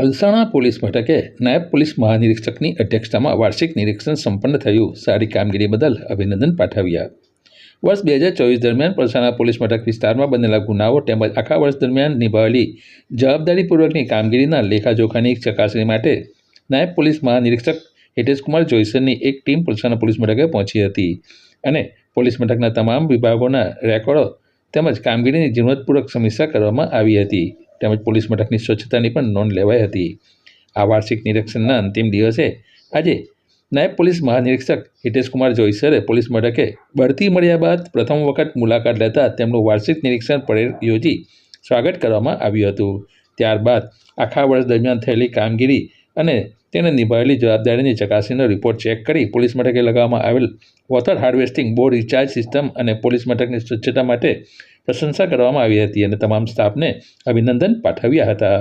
Palsana police મથકે નાયબ police મહાનિરીક્ષકની અધ્યક્ષતામાં વાર્ષિક નિરીક્ષણ સંપન્ન થયું. સારી કામગીરી બદલ અભિનંદન પાઠવ્યા. વર્ષ બે હજાર ચોવીસ દરમિયાન પલસાણા પોલીસ મથક વિસ્તારમાં બનેલા ગુનાઓ તેમજ આખા વર્ષ દરમિયાન નિભાવેલી જવાબદારીપૂર્વકની કામગીરીના લેખાજોખાની ચકાસણી માટે નાયબ પોલીસ મહાનિરીક્ષક હિતેશકુમાર જોઈસરની એક ટીમ પલસાણા પોલીસ મથકે પહોંચી હતી અને પોલીસ મથકના તમામ વિભાગોના રેકોર્ડો તેમજ કામગીરીની ઝીણવટપૂર્વક સમીક્ષા કરવામાં આવી હતી. તેમજ પોલીસ મથકની સ્વચ્છતાની પણ નોંધ લેવાઈ હતી. આ વાર્ષિક નિરીક્ષણના અંતિમ દિવસે આજે નાયબ પોલીસ મહાનિરીક્ષક હિતેશકુમાર જોઈસરે પોલીસ મથકે બઢતી મળ્યા બાદ પ્રથમ વખત મુલાકાત લેતા તેમનું વાર્ષિક નિરીક્ષણ પરેડ યોજી સ્વાગત કરવામાં આવ્યું હતું. ત્યારબાદ આખા વર્ષ દરમિયાન થયેલી કામગીરી અને તેને નિભાવેલી જવાબદારીની ચકાસણીનો રિપોર્ટ ચેક કરી પોલીસ મથકે લગાવવામાં આવેલ water harvesting board recharge system અને પોલીસ મથકની સ્વચ્છતા માટે પ્રશંસા કરવામાં આવી હતી અને તમામ સ્ટાફને અભિનંદન પાઠવ્યા હતા.